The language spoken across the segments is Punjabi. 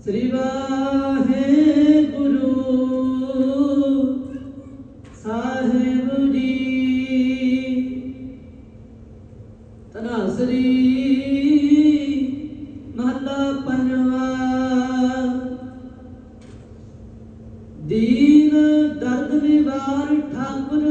ਸ੍ਰੀ ਵਾਹਿਗੁਰੂ ਸਾਹਿਬ ਜੀ। ਤਨਾਸਰੀ ਮਹੱਲਾ ਪੰਜਵਾ। ਦੀਨ ਦਰਦ ਨਿਵਾਰ ਠਾਕੁਰ।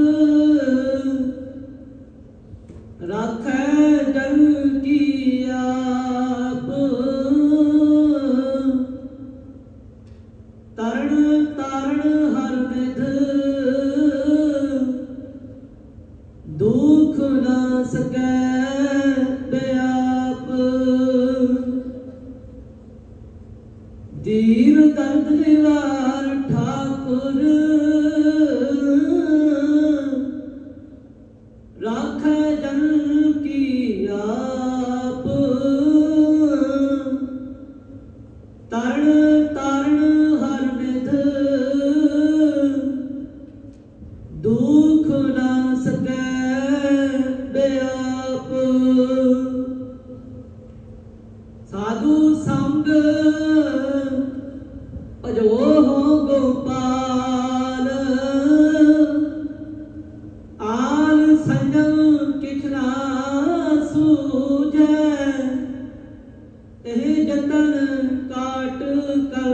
ਤੀਰ ਦਰਦ ਨਿਵਾਰ ਠਾਕੁਰ। ਰਾਖੈ ਜਨ ਕੀ ਆਪ। ਤਰਨ ਤਾਰਨ ਹਰ ਵਿਧ ਦੁਖ ਨਾ ਸਕੈ ਬਿਆਪ ਭਜੋ ਹੋ ਗੋਪਾਲ ਆਲ ਸੰਜਮ ਕਿਛਨਾ ਸੂਝੈ ਇਹ ਜਤਨ ਕਾਟ ਕਰ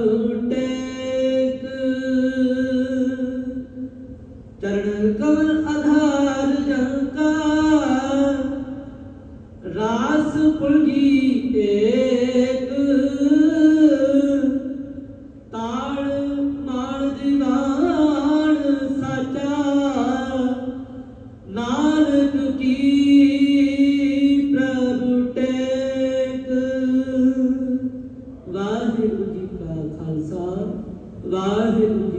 good. ਵਾਹਿਗੁਰੂ